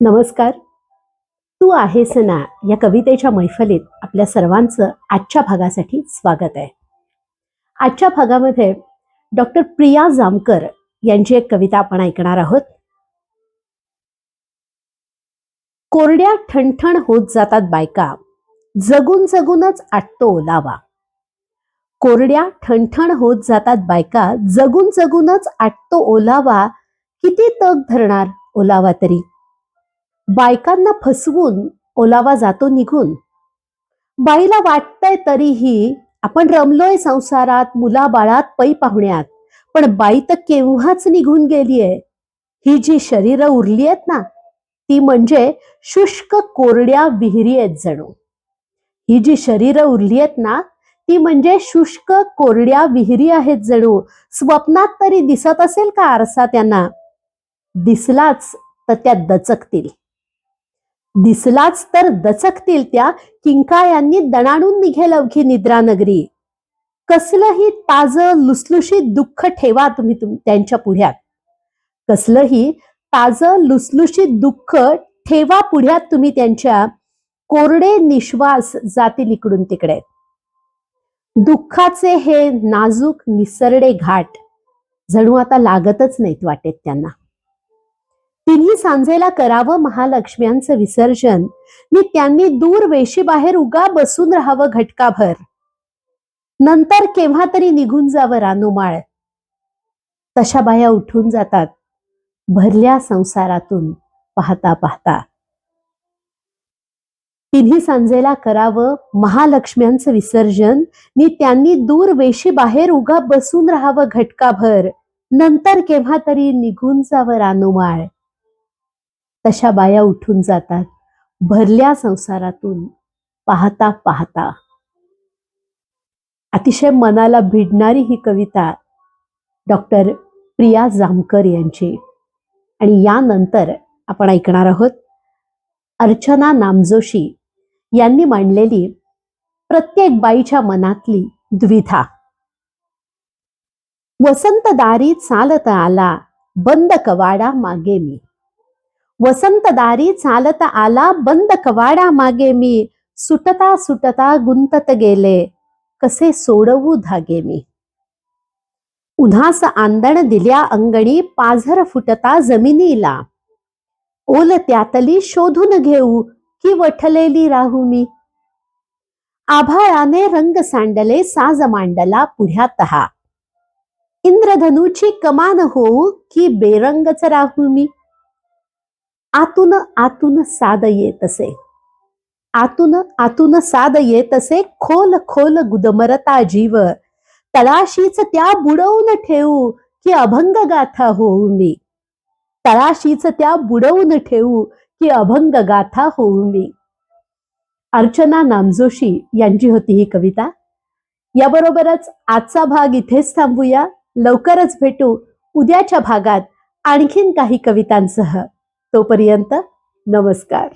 नमस्कार. तू आहेस ना या कवितेच्या मैफलीत आपल्या सर्वांचं आजच्या भागासाठी स्वागत आहे. आजच्या भागामध्ये डॉक्टर प्रिया जामकर यांची एक कविता आपण ऐकणार आहोत. कोरड्या ठणठण होत जातात बायका. जगून जगूनच आटतो ओलावा. कोरड्या ठणठण होत जातात बायका. जगून जगूनच आटतो ओलावा. किती तग धरणार ओलावा तरी? बायकांना फसवून ओलावा जातो निघून. बाईला वाटतंय तरीही आपण रमलोय संसारात मुलाबाळात पै पाहुण्यात. पण बाई तर केव्हाच निघून गेलीये. ही जी शरीरं उरली आहेत ना ती म्हणजे शुष्क कोरड्या विहिरी आहेत जणू. ही जी शरीरं उरली आहेत ना ती म्हणजे शुष्क कोरड्या विहिरी आहेत जणू. स्वप्नात तरी दिसत असेल का आरसा त्यांना? दिसलाच तर त्या दचकतील. दिसलाच तर दचकतील त्या किंकाळ्यांनी दणाणून निघेल अवघी निद्रा नगरी. कसलंही ताज लुसलुशीत दुःख ठेवा तुम्ही तुम त्यांच्या पुढ्यात. कसलंही ताज लुसलुशीत दुःख ठेवा पुढ्यात तुम्ही त्यांच्या कोरडे निश्वास जातील इकडून तिकडे. दुःखाचे हे नाजूक निसरडे घाट जणू आता लागतच नाहीत वाटेत त्यांना. तिन्ही सांजेला करावं महालक्ष्म्यांचं विसर्जन. मी त्यांनी दूर वेशी बाहेर उगा बसून राहावं घटकाभर. नंतर केव्हा तरी निघून जावं रानोमाळ. तशा बाया उठून जातात. भरल्या संसारातून पाहता पाहता. तिन्ही सांजेला करावं महालक्ष्म्यांचं विसर्जन नि त्यांनी दूर वेशी बाहेर उगा बसून राहावं घटकाभर. नंतर केव्हा तरी निघून जावं रानोमाळ. तशा बाया उठून जातात भरल्या संसारातून पाहता पाहता. अतिशय मनाला भिडणारी ही कविता डॉक्टर प्रिया जामकर यांची. आणि यानंतर आपण ऐकणार आहोत अर्चना नामजोशी यांनी मांडलेली प्रत्येक बाईच्या मनातली द्विधा. वसंत दारी चालत आला बंद कवाडा मागे मी. वसंत दारी चालत आला बंद कवाडा मागे मी. सुटता सुटता गुंतत गेले कसे सोडवू धागे मी. उन्हास आंदण दिल्या अंगणी पाझर फुटता जमिनीला. ओल त्यातली शोधून घेऊ की वठलेली राहू मी. आभाळाने रंग सांडले साज मांडला पुढ्यात हा इंद्रधनुची कमान होऊ की बेरंगच राहू मी. आतून आतून साद येत असे आतून आतून साद येत असे खोल खोल गुदमरता जीव. तळाशीच त्या बुडवून ठेवू की अभंग गाथा होऊ मी. तळाशीच त्या बुडवून ठेवू की अभंग गाथा होऊ मी. अर्चना नामजोशी यांची होती ही कविता. याबरोबरच आजचा भाग इथेच थांबूया. लवकरच भेटू उद्याच्या भागात आणखीन काही कवितांसह. तोपर्यंत नमस्कार.